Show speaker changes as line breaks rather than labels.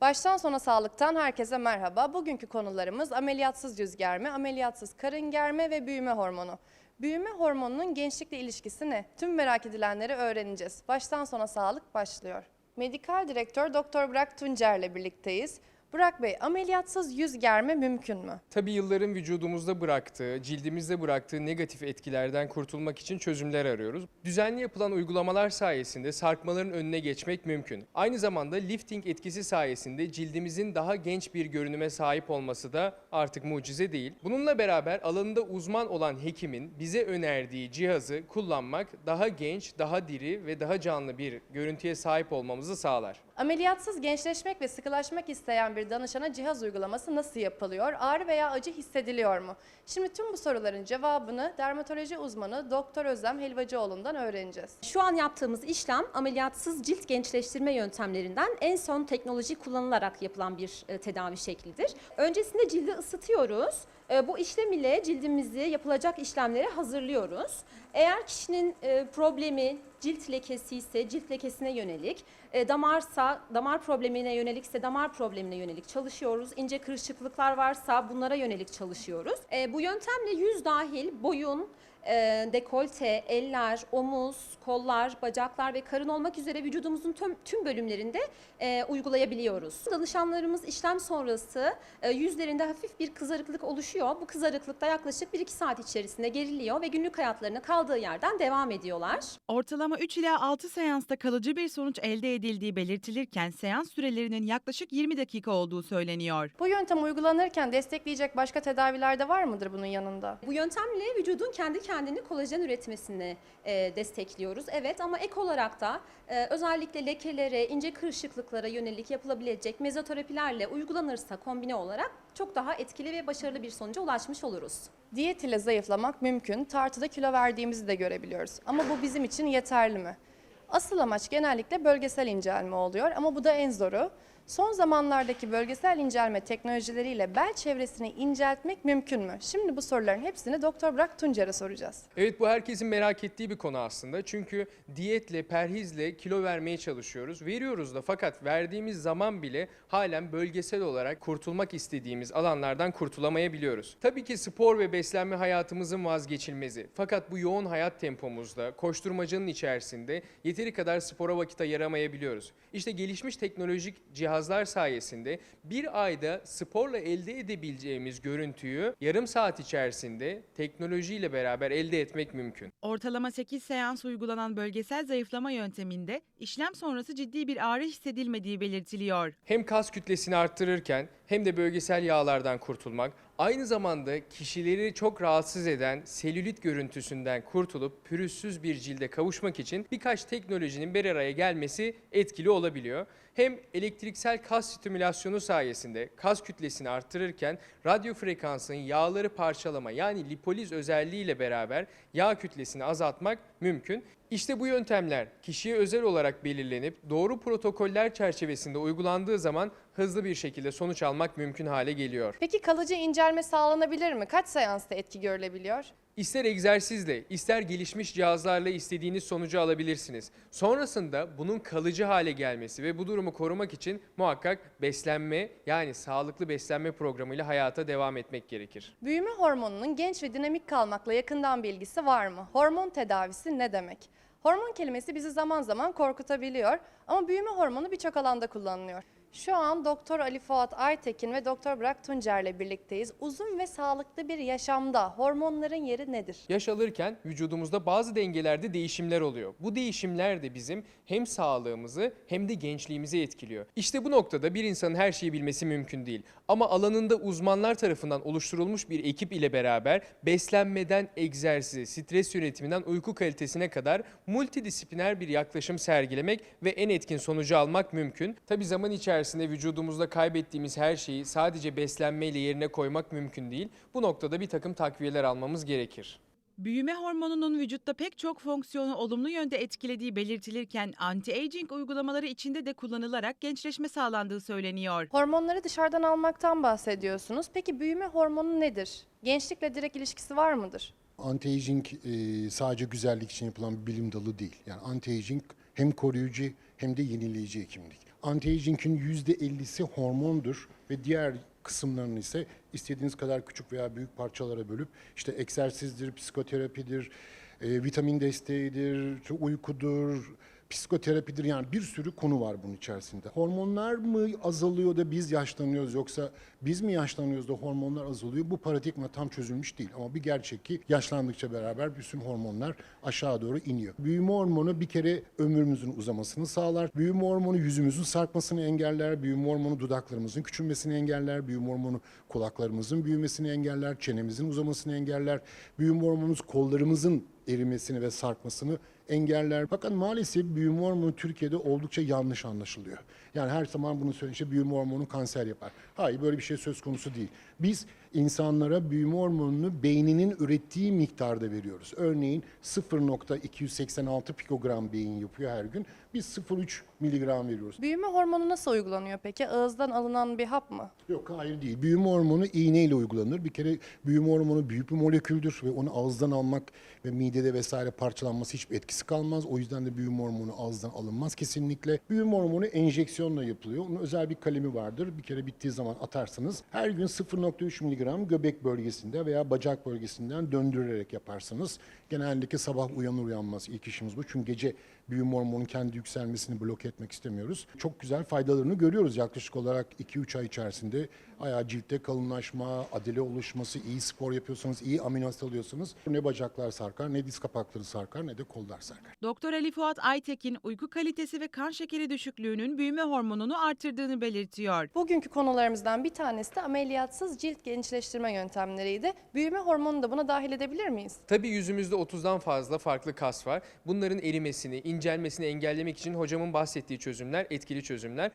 Baştan sona sağlıktan herkese merhaba. Bugünkü konularımız ameliyatsız yüz germe, ameliyatsız karın germe ve büyüme hormonu. Büyüme hormonunun gençlikle ilişkisi ne? Tüm merak edilenleri öğreneceğiz. Baştan sona sağlık başlıyor. Medikal direktör Dr. Burak Tuncer ile birlikteyiz. Burak Bey, ameliyatsız yüz germe mümkün mü?
Tabii yılların vücudumuzda bıraktığı, cildimizde bıraktığı negatif etkilerden kurtulmak için çözümler arıyoruz. Düzenli yapılan uygulamalar sayesinde sarkmaların önüne geçmek mümkün. Aynı zamanda lifting etkisi sayesinde cildimizin daha genç bir görünüme sahip olması da artık mucize değil. Bununla beraber alanında uzman olan hekimin bize önerdiği cihazı kullanmak daha genç, daha diri ve daha canlı bir görüntüye sahip olmamızı sağlar.
Ameliyatsız gençleşmek ve sıkılaşmak isteyen bir danışana cihaz uygulaması nasıl yapılıyor? Ağrı veya acı hissediliyor mu? Şimdi tüm bu soruların cevabını dermatoloji uzmanı Doktor Özlem Helvacıoğlu'ndan öğreneceğiz.
Şu an yaptığımız işlem ameliyatsız cilt gençleştirme yöntemlerinden en son teknoloji kullanılarak yapılan bir e, tedavi şeklidir. Öncesinde cildi ısıtıyoruz. E, Bu işlem ile cildimizi yapılacak işlemlere hazırlıyoruz. Eğer kişinin e, problemi cilt lekesi ise cilt lekesine yönelik, e, damarsa damar problemine yönelikse damar problemine yönelik çalışıyoruz. İnce kırışıklıklar varsa bunlara yönelik çalışıyoruz. E, Bu yöntemle yüz dahil boyun, e, dekolte, eller, omuz, kollar, bacaklar ve karın olmak üzere vücudumuzun tüm, tüm bölümlerinde e, uygulayabiliyoruz. Danışanlarımız işlem sonrası e, yüzlerinde hafif bir kızarıklık oluşuyor. Bu kızarıklık da yaklaşık 1-2 saat içerisinde geriliyor ve günlük hayatlarına kaldığı yerden devam ediyorlar.
Ortalama 3 ila 6 seansta kalıcı bir sonuç elde edildiği belirtilirken seans sürelerinin yaklaşık 20 dakika olduğu söyleniyor.
Bu yöntem uygulanırken destekleyecek başka tedaviler de var mıdır bunun yanında?
Bu yöntemle vücudun kendi kendini kolajen üretmesini e, destekliyoruz. Evet ama ek olarak da e, özellikle lekelere, ince kırışıklıklara yönelik yapılabilecek mezoterapilerle uygulanırsa kombine olarak çok daha etkili ve başarılı bir sonuca ulaşmış oluruz.
Diyet ile zayıflamak mümkün, tartıda kilo verdiğimizi de görebiliyoruz. Ama bu bizim için yeterli mi? Asıl amaç genellikle bölgesel incelme oluyor ama bu da en zoru. Son zamanlardaki bölgesel incelme teknolojileriyle bel çevresini inceltmek mümkün mü? Şimdi bu soruların hepsini Doktor Burak Tuncer'e soracağız.
Evet bu herkesin merak ettiği bir konu aslında. Çünkü diyetle, perhizle kilo vermeye çalışıyoruz. Veriyoruz da fakat verdiğimiz zaman bile halen bölgesel olarak kurtulmak istediğimiz alanlardan kurtulamayabiliyoruz. Tabii ki spor ve beslenme hayatımızın vazgeçilmezi. Fakat bu yoğun hayat tempomuzda, koşturmacanın içerisinde yeteri kadar spora vakit ayıramayabiliyoruz. İşte gelişmiş teknolojik cihazlar sayesinde bir ayda sporla elde edebileceğimiz görüntüyü yarım saat içerisinde teknolojiyle beraber elde etmek mümkün.
Ortalama 8 seans uygulanan bölgesel zayıflama yönteminde işlem sonrası ciddi bir ağrı hissedilmediği belirtiliyor.
Hem kas kütlesini arttırırken hem de bölgesel yağlardan kurtulmak, aynı zamanda kişileri çok rahatsız eden selülit görüntüsünden kurtulup pürüzsüz bir cilde kavuşmak için birkaç teknolojinin bir araya gelmesi etkili olabiliyor. Hem elektriksel kas stimülasyonu sayesinde kas kütlesini arttırırken radyo frekansın yağları parçalama yani lipoliz özelliğiyle beraber yağ kütlesini azaltmak mümkün. İşte bu yöntemler kişiye özel olarak belirlenip doğru protokoller çerçevesinde uygulandığı zaman hızlı bir şekilde sonuç almak mümkün hale geliyor.
Peki kalıcı incelme sağlanabilir mi? Kaç seansta etki görülebiliyor?
İster egzersizle, ister gelişmiş cihazlarla istediğiniz sonucu alabilirsiniz. Sonrasında bunun kalıcı hale gelmesi ve bu durumu korumak için muhakkak beslenme yani sağlıklı beslenme programıyla hayata devam etmek gerekir.
Büyüme hormonunun genç ve dinamik kalmakla yakından bir ilgisi var mı? Hormon tedavisi ne demek? Hormon kelimesi bizi zaman zaman korkutabiliyor ama büyüme hormonu birçok alanda kullanılıyor. Şu an Doktor Ali Fuat Aytekin ve Doktor Burak Tuncer ile birlikteyiz. Uzun ve sağlıklı bir yaşamda hormonların yeri nedir?
Yaş alırken vücudumuzda bazı dengelerde değişimler oluyor. Bu değişimler de bizim hem sağlığımızı hem de gençliğimizi etkiliyor. İşte bu noktada bir insanın her şeyi bilmesi mümkün değil. Ama alanında uzmanlar tarafından oluşturulmuş bir ekip ile beraber beslenmeden egzersize, stres yönetiminden uyku kalitesine kadar multidisipliner bir yaklaşım sergilemek ve en etkin sonucu almak mümkün. Tabi zaman içerisinde vücudumuzda kaybettiğimiz her şeyi sadece beslenmeyle yerine koymak mümkün değil. Bu noktada bir takım takviyeler almamız gerekir.
Büyüme hormonunun vücutta pek çok fonksiyonu olumlu yönde etkilediği belirtilirken anti-aging uygulamaları içinde de kullanılarak gençleşme sağlandığı söyleniyor.
Hormonları dışarıdan almaktan bahsediyorsunuz. Peki büyüme hormonu nedir? Gençlikle direkt ilişkisi var mıdır?
Anti-aging e, sadece güzellik için yapılan bir bilim dalı değil. Yani anti-aging hem koruyucu hem de yenileyici hekimlik. Anti-aging'in %50'si hormondur ve diğer kısımlarını ise istediğiniz kadar küçük veya büyük parçalara bölüp işte egzersizdir, psikoterapidir, e, vitamin desteğidir, uykudur, psikoterapidir yani bir sürü konu var bunun içerisinde. Hormonlar mı azalıyor da biz yaşlanıyoruz yoksa biz mi yaşlanıyoruz da hormonlar azalıyor? Bu paradigma tam çözülmüş değil ama bir gerçek ki yaşlandıkça beraber bütün hormonlar aşağı doğru iniyor. Büyüme hormonu bir kere ömrümüzün uzamasını sağlar. Büyüme hormonu yüzümüzün sarkmasını engeller. Büyüme hormonu dudaklarımızın küçülmesini engeller. Büyüme hormonu kulaklarımızın büyümesini engeller. Çenemizin uzamasını engeller. Büyüme hormonu kollarımızın erimesini ve sarkmasını engeller. Fakat maalesef büyüme hormonu Türkiye'de oldukça yanlış anlaşılıyor. Yani her zaman bunu söyleyince büyüme hormonu kanser yapar. Hayır böyle bir şey söz konusu değil. Biz insanlara büyüme hormonunu beyninin ürettiği miktarda veriyoruz. Örneğin 0.286 pikogram beyin yapıyor her gün. Biz 0.3 miligram veriyoruz.
Büyüme hormonu nasıl uygulanıyor peki? Ağızdan alınan bir hap mı?
Yok hayır değil. Büyüme hormonu iğneyle uygulanır. Bir kere büyüme hormonu büyük bir moleküldür ve onu ağızdan almak ve midede vesaire parçalanması hiçbir etkisi kalmaz. O yüzden de büyüme hormonu ağızdan alınmaz kesinlikle. Büyüme hormonu enjeksiyonla yapılıyor. Onun özel bir kalemi vardır. Bir kere bittiği zaman atarsınız. Her gün 0.3 miligram göbek bölgesinde veya bacak bölgesinden döndürerek yaparsınız. Genellikle sabah uyanır uyanmaz ilk işimiz bu. Çünkü gece büyüme hormonunun kendi yükselmesini bloke etmek istemiyoruz. Çok güzel faydalarını görüyoruz yaklaşık olarak 2-3 ay içerisinde. Ayağı ciltte kalınlaşma, adile oluşması, iyi spor yapıyorsanız, iyi amino asit alıyorsanız ne bacaklar sarkar, ne diz kapakları sarkar, ne de kollar sarkar.
Doktor Ali Fuat Aytekin uyku kalitesi ve kan şekeri düşüklüğünün büyüme hormonunu artırdığını belirtiyor.
Bugünkü konularımızdan bir tanesi de ameliyatsız cilt gençleştirme yöntemleriydi. Büyüme hormonunu da buna dahil edebilir miyiz?
Tabii yüzümüzde 30'dan fazla farklı kas var. Bunların erimesini, incelmesini engellemek için hocamın bahsettiği çözümler etkili çözümler.